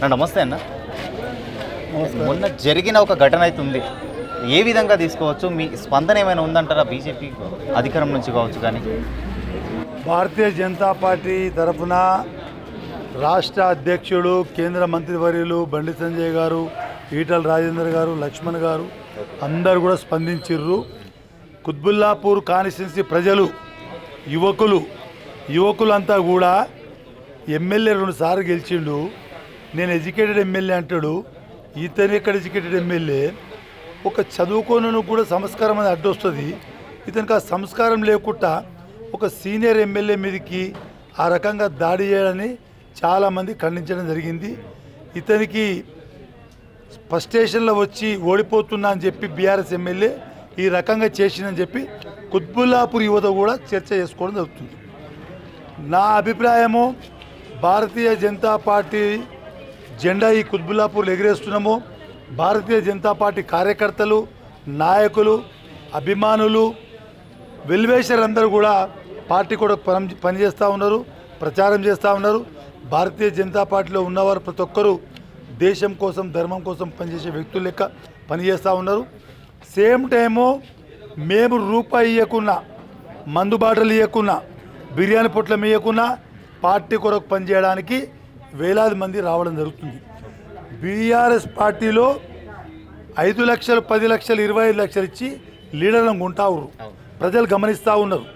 నా నమస్తే అన్న. మొన్న జరిగిన ఒక ఘటన అయితే ఉంది. ఏ విధంగా తీసుకోవచ్చు? మీ స్పందన ఏమైనా ఉందంటారా? బీజేపీ అధికారం నుంచి కావచ్చు కానీ. భారతీయ జనతా పార్టీ తరఫున రాష్ట్ర అధ్యక్షుడు కేంద్ర మంత్రివర్యులు బండి సంజయ్ గారు ఈటల రాజేందర్ గారు లక్ష్మణ్ గారు అందరు కూడా స్పందించిర్రు. కుత్బుల్లాపూర్ కాన్స్టిట్యున్సీ ప్రజలు యువకులు యువకులంతా కూడా ఎమ్మెల్యే రెండు సార్లు గెలిచిండు. నేను ఎడ్యుకేటెడ్ ఎమ్మెల్యే అంటాడు ఇతను ఎక్కడ ఎడ్యుకేటెడ్ ఎమ్మెల్యే. ఒక చదువుకోను కూడా సంస్కారం అనేది అడ్డొస్తుంది. ఇతనికి ఆ సంస్కారం లేకుండా ఒక సీనియర్ ఎమ్మెల్యే మీదకి ఆ రకంగా దాడి చేయడాన్ని చాలామంది ఖండించడం జరిగింది. ఇతనికి ఫస్ట్ స్టేషన్లో వచ్చి ఓడిపోతున్నా అని చెప్పి బీఆర్ఎస్ ఎమ్మెల్యే ఈ రకంగా చేసిందని చెప్పి కుత్బుల్లాపూర్ యువత కూడా చర్చ చేసుకోవడం జరుగుతుంది. నా అభిప్రాయము భారతీయ జనతా పార్టీ జెండా ఈ కుత్బుల్లాపూర్లో ఎగిరేస్తున్నాము భారతీయ జనతా పార్టీ కార్యకర్తలు నాయకులు అభిమానులు వెల్వేషర్ అందరూ కూడా పార్టీ కూడా పని పనిచేస్తూ ఉన్నారు ప్రచారం చేస్తూ ఉన్నారు. భారతీయ జనతా పార్టీలో ఉన్నవారు ప్రతి ఒక్కరూ దేశం కోసం ధర్మం కోసం పనిచేసే వ్యక్తులు లెక్క పనిచేస్తూ ఉన్నారు. సేమ్ టైము మేము రూపాయి ఇవ్వకున్నా మందు బాటలు ఇవ్వకున్నా బిర్యానీ పొట్లం ఇవ్వకున్నా పార్టీ కొరకు పనిచేయడానికి వేలాది మంది రావడం జరుగుతుంది. బీఆర్ఎస్ పార్టీలో ఐదు లక్షలు పది లక్షలు ఇరవై ఐదు లక్షలు ఇచ్చి లీడర్లను కొంటా ఉన్నారు ప్రజలు గమనిస్తూ ఉన్నారు.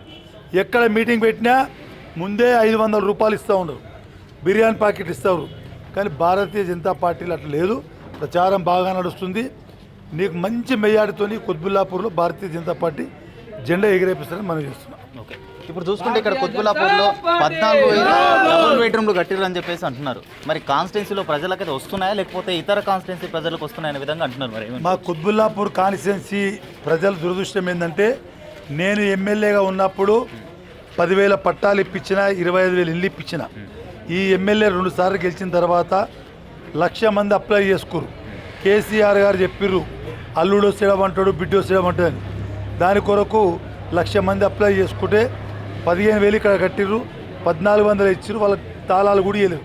ఎక్కడ మీటింగ్ పెట్టినా ముందే ఐదు వందల రూపాయలు ఇస్తూ ఉన్నారు. బిర్యానీ ప్యాకెట్ ఇస్తారు కానీ భారతీయ జనతా పార్టీలో అట్లా లేదు. ప్రచారం బాగా నడుస్తుంది. నీకు మంచి మెయ్యాడితోని కుత్బుల్లాపూర్లో భారతీయ జనతా పార్టీ జెండా ఎగిరేపిస్తారని మనం చేస్తున్నాం. ఓకే. ఇప్పుడు చూసుకుంటే ఇక్కడ కుత్బుల్లాపూర్లో పద్నాలుగు బెడ్రూమ్లు కట్టిర్రు అని చెప్పేసి అంటున్నారు. మరి కాన్స్టిట్యున్సీలో ప్రజలకైతే వస్తున్నాయా? లేకపోతే ఇతర కాన్స్టిట్యున్సీ ప్రజలకు వస్తున్నాయనే విధంగా అంటున్నారు మరి మా కుత్బుల్లాపూర్ కాన్స్టిట్యున్సీ ప్రజల దురదృష్టం ఏంటంటే నేను ఎమ్మెల్యేగా ఉన్నప్పుడు పదివేల పట్టాలు ఇప్పించిన ఇరవై ఐదు వేలు ఇల్లు ఇప్పించిన. ఈ ఎమ్మెల్యే రెండు సార్లు గెలిచిన తర్వాత లక్ష మంది అప్లై చేసుకురు కేసీఆర్ గారు చెప్పిర్రు అల్లుడు వస్తేడమంటాడు బిడ్డ అని. దాని కొరకు లక్ష మంది అప్లై చేసుకుంటే పదిహేను వేలు ఇక్కడ కట్టిర్రు పద్నాలుగు వందలు ఇచ్చిర్రు వాళ్ళకి తాళాలు కూడా ఇవ్వలేరు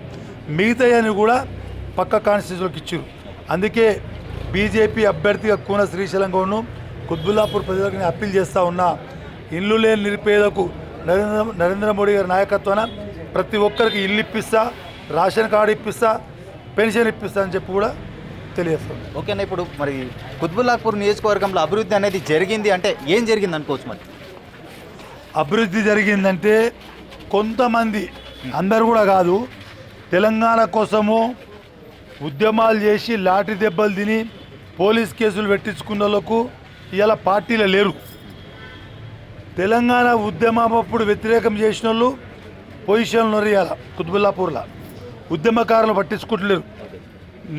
మిగతాయని కూడా పక్క కాన్స్టిట్యూన్సీలోకి ఇచ్చారు అందుకే బీజేపీ అభ్యర్థిగా కూన శ్రీశైలం గౌడ్ను కుత్బుల్లాపూర్ ప్రజలకు నేను అప్పీల్ చేస్తూ ఉన్నా. ఇల్లు లేని నిరుపేదకు నరేంద్ర నరేంద్ర మోడీ గారి నాయకత్వాన ప్రతి ఒక్కరికి ఇల్లు ఇప్పిస్తా రేషన్ కార్డు ఇప్పిస్తా పెన్షన్ ఇప్పిస్తా అని చెప్పి కూడా తెలియజేస్తాను ఓకేనా ఇప్పుడు మరి కుత్బుల్లాపూర్ నియోజకవర్గంలో అభివృద్ధి అనేది జరిగింది అంటే ఏం జరిగింది అనుకోవచ్చు మరి? అభివృద్ధి జరిగిందంటే కొంతమంది అందరు కూడా కాదు తెలంగాణ కోసము ఉద్యమాలు చేసి లాఠీ దెబ్బలు తిని పోలీస్ కేసులు పెట్టించుకున్న వాళ్ళకు ఇవాళ పార్టీలు లేరు. తెలంగాణ ఉద్యమం అప్పుడు వ్యతిరేకం చేసిన వాళ్ళు పొజిషన్లు ఉన్నారు ఇవాళ కుతుబుల్లాపూర్లో. ఉద్యమకారులు పట్టించుకుంటలేరు.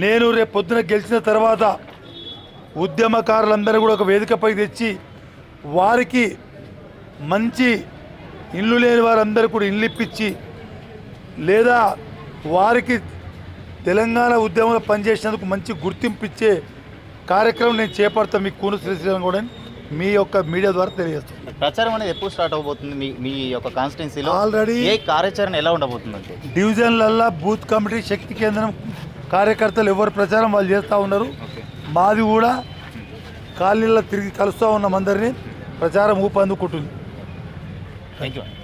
నేను రేపు పొద్దున గెలిచిన తర్వాత ఉద్యమకారులందరూ కూడా ఒక వేదికపై తెచ్చి వారికి మంచి ఇల్లు లేని వారందరూ కూడా ఇల్లు ఇప్పించి లేదా వారికి తెలంగాణ ఉద్యమంలో పనిచేసినందుకు మంచి గుర్తింపు ఇచ్చే కార్యక్రమం నేను చేపడతాను. మీ కూను శ్రీశ్రీరామ్ కూడా మీ యొక్క మీడియా ద్వారా తెలియజేస్తాను. ప్రచారం అనేది ఎప్పుడు స్టార్ట్ అవబోతుంది మీ మీ యొక్క కాన్స్టిట్యున్సీలో Already- ఏ కార్యాచరణ ఎలా ఉండబోతుంది అంటే డివిజన్లల్లో బూత్ కమిటీ శక్తి కేంద్రం కార్యకర్తలు ఎవరు ప్రచారం వాళ్ళు చేస్తూ ఉన్నారు. మాది కూడా కాలనీలో తిరిగి కలుస్తూ ఉన్నాం అందరినీ. ప్రచారం ఊపందుకుంటుంది. Thank you